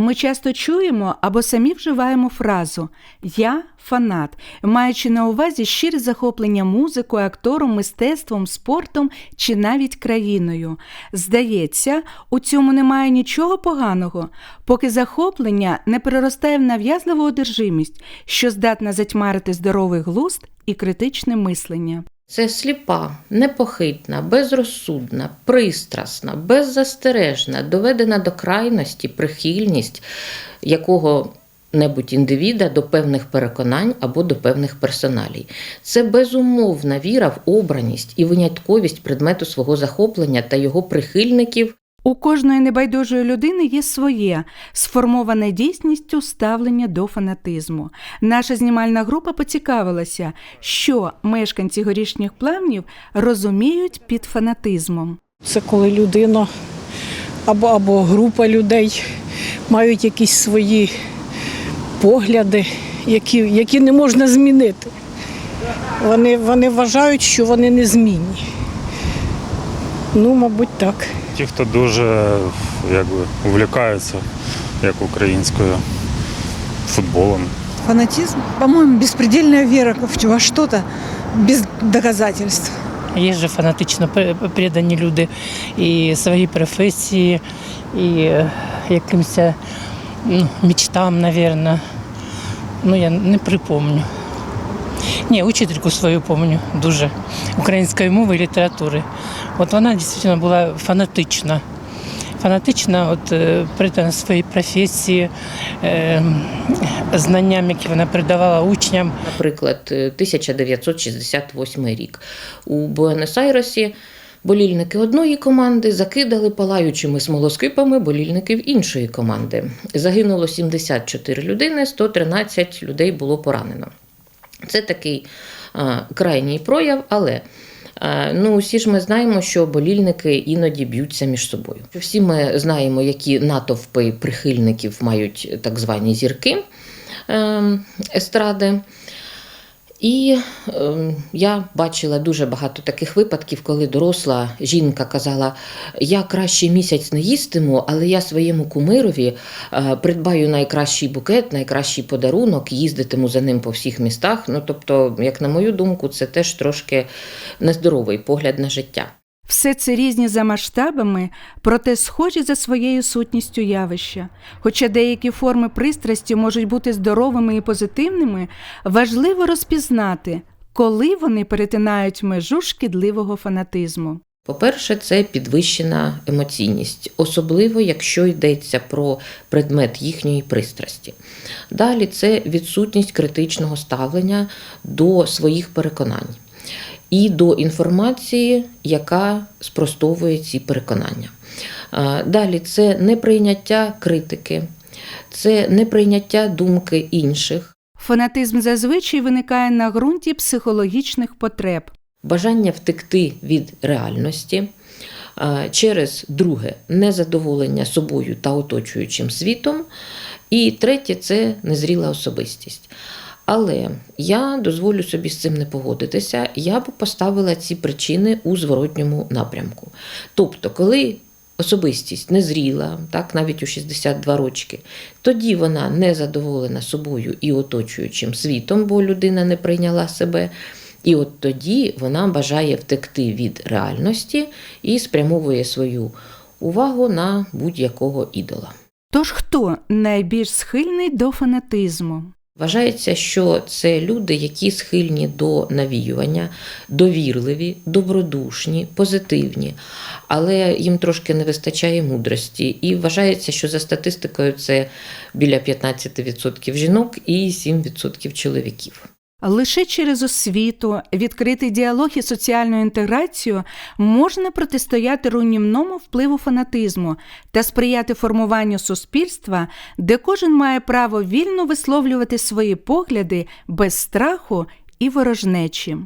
Ми часто чуємо або самі вживаємо фразу Я фанат, маючи на увазі щире захоплення музикою, актором, мистецтвом, спортом чи навіть країною. Здається, у цьому немає нічого поганого, поки захоплення не переростає в нав'язливу одержимість, що здатна затьмарити здоровий глузд і критичне мислення. Це сліпа, непохитна, безрозсудна, пристрасна, беззастережна, доведена до крайності прихильність якого-небудь індивіда до певних переконань або до певних персоналій. Це безумовна віра в обраність і винятковість предмету свого захоплення та його прихильників. У кожної небайдужої людини є своє сформоване дійсністю ставлення до фанатизму. Наша знімальна група поцікавилася, що мешканці горішніх плавнів розуміють під фанатизмом. Це коли людина або, або група людей мають якісь свої погляди, які, які не можна змінити. Вони, вони вважають, що вони незмінні. Ну, мабуть, так. Ті, хто дуже якби, увлікаються як українською футболом. Фанатизм, по-моему, беспредельная вера в- что-то без доказательств. Є же фанатично предані люди і своїй професії, і е, якимось ну, мечтам, мабуть. Ну, я не припомню. Ні, учительку свою пам'ятаю дуже української мови і літератури. От вона дійсно була фанатична. Фанатична, от е, придана своїй професії, е, знанням, які вона передавала учням. Наприклад, е, 1968 рік у Буенос-Айресі болільники одної команди закидали палаючими смолоскипами болільників іншої команди. Загинуло 74 людини, 113 людей було поранено. Це такий а, крайній прояв, але а, ну, всі ж ми знаємо, що болільники іноді б'ються між собою. Всі ми знаємо, які натовпи прихильників мають так звані зірки ем, естради. І е, я бачила дуже багато таких випадків, коли доросла жінка казала: я краще місяць не їстиму, але я своєму кумирові е, придбаю найкращий букет, найкращий подарунок, їздитиму за ним по всіх містах. Ну тобто, як на мою думку, це теж трошки нездоровий погляд на життя. Все це різні за масштабами, проте схожі за своєю сутністю явища. Хоча деякі форми пристрасті можуть бути здоровими і позитивними, важливо розпізнати, коли вони перетинають межу шкідливого фанатизму. По-перше, це підвищена емоційність, особливо якщо йдеться про предмет їхньої пристрасті. Далі це відсутність критичного ставлення до своїх переконань і до інформації, яка спростовує ці переконання. Далі це неприйняття критики, це неприйняття думки інших, Фанатизм зазвичай виникає на ґрунті психологічних потреб. бажання втекти від реальності. Через друге незадоволення собою та оточуючим світом. І третє це незріла особистість. Але я дозволю собі з цим не погодитися. Я б поставила ці причини у зворотньому напрямку. Тобто, коли особистість незріла, так навіть у 62 рочки, тоді вона не задоволена собою і оточуючим світом, бо людина не прийняла себе. І от тоді вона бажає втекти від реальності і спрямовує свою увагу на будь-якого ідола. Тож хто найбільш схильний до фанатизму? Вважається, що це люди, які схильні до навіювання, довірливі, добродушні, позитивні, але їм трошки не вистачає мудрості. І вважається, що за статистикою це біля 15% жінок і 7% чоловіків. Лише через освіту, відкритий діалог і соціальну інтеграцію можна протистояти руйнівному впливу фанатизму та сприяти формуванню суспільства, де кожен має право вільно висловлювати свої погляди без страху і ворожнечі.